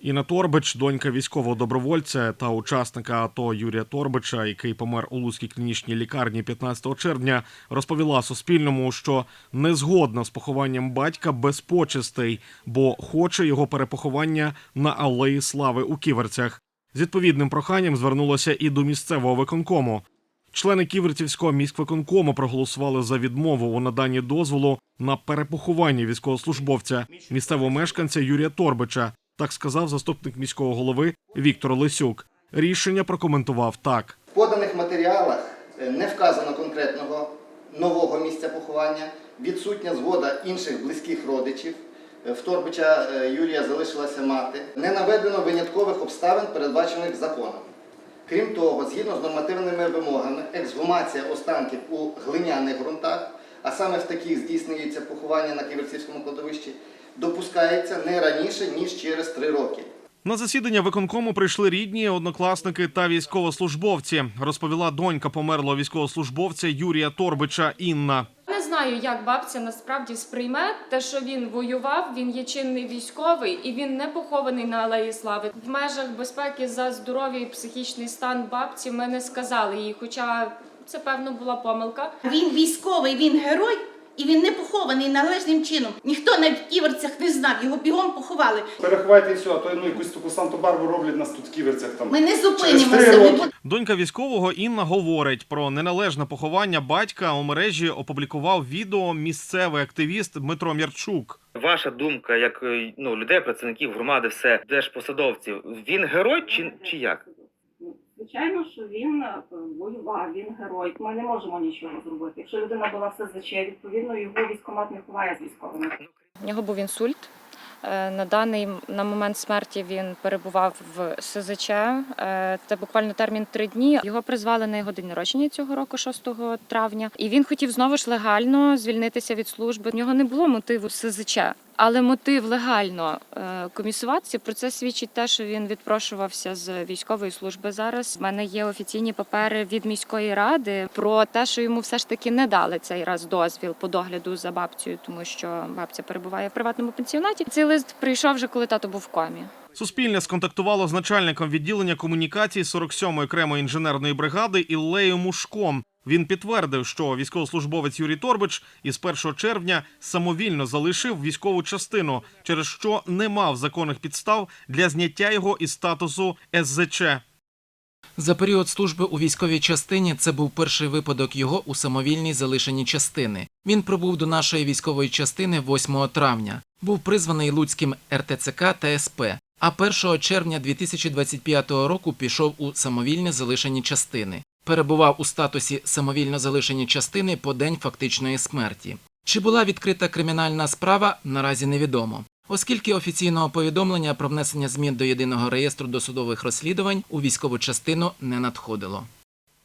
Інна Торбич, донька військового добровольця та учасника АТО Юрія Торбича, який помер у Луцькій клінічній лікарні 15 червня, розповіла Суспільному, що не згодна з похованням батька без почестей, бо хоче його перепоховання на алеї слави у Ківерцях. З відповідним проханням звернулася і до місцевого виконкому. Члени Ківерцівського міськвиконкому проголосували за відмову у наданні дозволу на перепоховання військовослужбовця місцевого мешканця Юрія Торбича. Так сказав заступник міського голови Віктор Лисюк. Рішення прокоментував так. В поданих матеріалах е, не вказано конкретного нового місця поховання, відсутня згода інших близьких родичів. Е, В Торбича е, Юрія залишилася мати. Не наведено виняткових обставин, передбачених законом. Крім того, згідно з нормативними вимогами, ексгумація останків у глиняних ґрунтах, а саме в таких здійснюється поховання на Ківерцівському кладовищі, допускається не раніше, ніж через три роки. На засідання виконкому прийшли рідні, однокласники та військовослужбовці. Розповіла донька померлого військовослужбовця Юрія Торбича Інна. Не знаю, як бабця насправді сприйме те, що він воював, він є чинний військовий і він не похований на алеї слави. В межах безпеки за здоров'я і психічний стан бабці ми не сказали їй, хоча це певно була помилка. Він військовий, він герой, і він не похований належним чином. Ніхто навіть в ківерцях не знав, його бігом поховали. Переховайте і все, а то ну, якусь таку Санту-Барбу роблять нас тут в ківерцях там. Ми не зупинимося. Ми. Донька військового Інна говорить про неналежне поховання батька у мережі. Опублікував відео місцевий активіст Дмитро Мірчук. Ваша думка, як е, ну людей, працівників громади, все держпосадовців, він герой чи, чи як? Звичайно, що він е, воював, він герой. Ми не можемо нічого зробити. Якщо людина була в СЗЧ, відповідно його військкомат не ховає з військовими. У нього був інсульт. Е, На даний на момент смерті він перебував в СЗЧ. Е, Це буквально термін три дні. Його призвали на його день народження цього року, 6 травня. І він хотів знову ж легально звільнитися від служби. У нього не було мотиву СЗЧ. Але мотив легально е, комісуватися про це свідчить те, що він відпрошувався з військової служби зараз. У мене є офіційні папери від міської ради про те, що йому все ж таки не дали цей раз дозвіл по догляду за бабцею, тому що бабця перебуває в приватному пенсіонаті. Цей лист прийшов вже, коли тато був в комі. Суспільне сконтактувало з начальником відділення комунікацій 47-ї окремої інженерної бригади Іллею Мушком. Він підтвердив, що військовослужбовець Юрій Торбич із 1 червня самовільно залишив військову частину, через що не мав законних підстав для зняття його із статусу СЗЧ. За період служби у військовій частині це був перший випадок його у самовільній залишенні частини. Він прибув до нашої військової частини 8 травня, був призваний Луцьким РТЦК та СП. А 1 червня 2025 року пішов у самовільне залишені частини. Перебував у статусі самовільно залишені частини по день фактичної смерті. Чи була відкрита кримінальна справа, наразі невідомо. Оскільки офіційного повідомлення про внесення змін до єдиного реєстру досудових розслідувань у військову частину не надходило.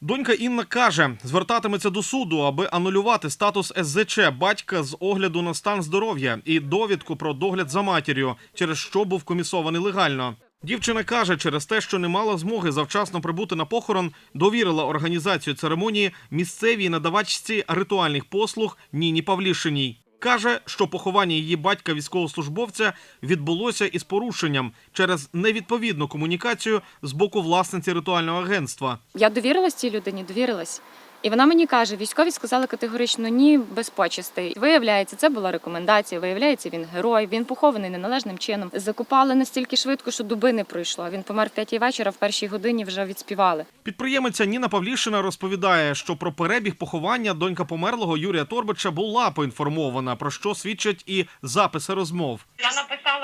Донька Інна каже, звертатиметься до суду, аби анулювати статус СЗЧ батька з огляду на стан здоров'я і довідку про догляд за матір'ю, через що був комісований легально. Дівчина каже, через те, що не мала змоги завчасно прибути на похорон, довірила організацію церемонії місцевій надавачці ритуальних послуг Ніні Павлішиній. Каже, що поховання її батька військовослужбовця відбулося із порушенням через невідповідну комунікацію з боку власниці ритуального агентства. Я довірилась цій людині, довірилась. І вона мені каже: військові сказали категорично ні, без почестей. Виявляється, це була рекомендація. Виявляється, він герой. Він похований неналежним чином. Закупали настільки швидко, що доби не пройшло. Він помер в п'ятій вечора, в першій годині вже відспівали. Підприємиця Ніна Павлішина розповідає, що про перебіг поховання донька померлого Юрія Торбича була поінформована, про що свідчать і записи розмов. Я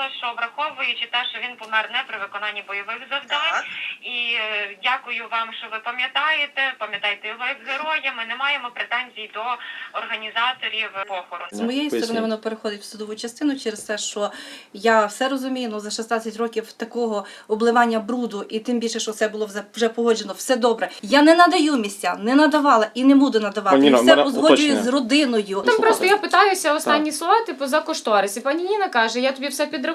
написала, що враховуючи те, що він помер не при виконанні бойових завдань, і е, дякую вам, що ви пам'ятаєте. Пам'ятаєте його як героя. Ми не маємо претензій до організаторів похорону. З моєї сторони воно переходить в судову частину через те, що я все розумію, ну за 16 років такого обливання бруду, і тим більше, що це було вже- вже погоджено, все добре. Я не надаю місця, не надавала і не буду надавати. Пані І все узгоджую з родиною. Там просто я питаюся останні слова, типу за кошторис. І пані Ніна каже: я тобі все підрахую.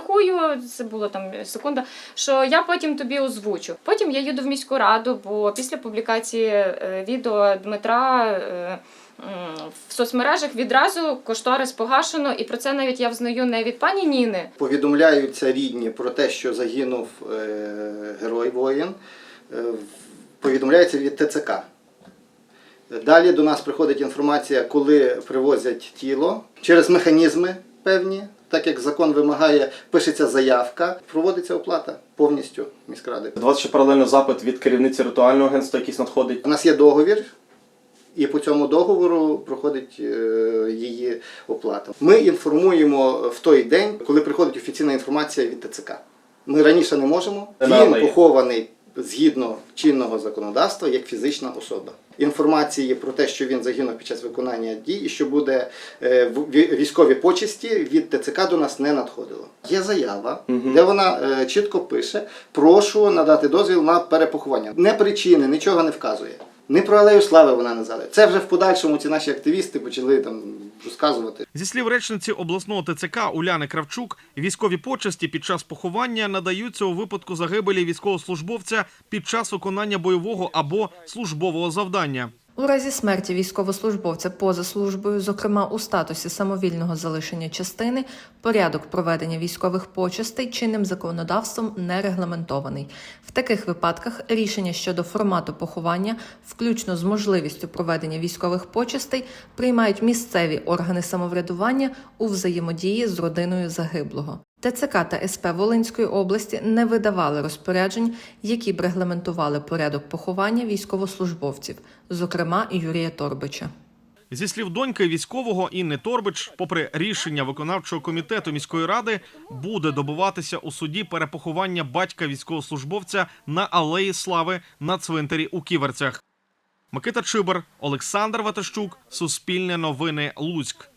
Це було там секунда. Що я потім тобі озвучу. Потім я їду в міську раду, бо після публікації е, відео Дмитра. Е, в соцмережах відразу кошторис погашено, і про це навіть я взнаю не від пані Ніни, Повідомляються рідні про те, що загинув е, герой воїн. Повідомляється від ТЦК. Далі до нас приходить інформація, коли привозять тіло через механізми певні, так як закон вимагає, пишеться заявка, проводиться оплата повністю міськради. До вас ще паралельно запит від керівниці ритуального агентства, якийсь надходить. У нас є договір, і по цьому договору проходить е, її оплата. Ми інформуємо в той день, коли приходить офіційна інформація від ТЦК. Ми раніше не можемо. Він похований згідно чинного законодавства як фізична особа. Інформації про те, що він загинув під час виконання дій і що буде е, в- ві- військові почесті від ТЦК до нас не надходило. Є заява, де вона е, чітко пише: прошу надати дозвіл на перепоховання. Не причини, нічого не вказує. Не про алею слави вона не згадує. Це вже в подальшому ці наші активісти почали там розказувати. Зі слів речниці обласного ТЦК Уляни Кравчук, військові почесті під час поховання надаються у випадку загибелі військовослужбовця під час виконання бойового або службового завдання. У разі смерті військовослужбовця поза службою, зокрема у статусі самовільного залишення частини, порядок проведення військових почестей чинним законодавством не регламентований. В таких випадках рішення щодо формату поховання, включно з можливістю проведення військових почестей, приймають місцеві органи самоврядування у взаємодії з родиною загиблого. ТЦК та СП Волинської області не видавали розпоряджень, які б регламентували порядок поховання військовослужбовців, зокрема Юрія Торбича. Зі слів доньки військового Інни Торбич, попри рішення виконавчого комітету міської ради, буде добиватися у суді перепоховання батька військовослужбовця на алеї слави на цвинтарі у Ківерцях. Микита Чибер, Олександр Ватащук, Суспільне новини, Луцьк.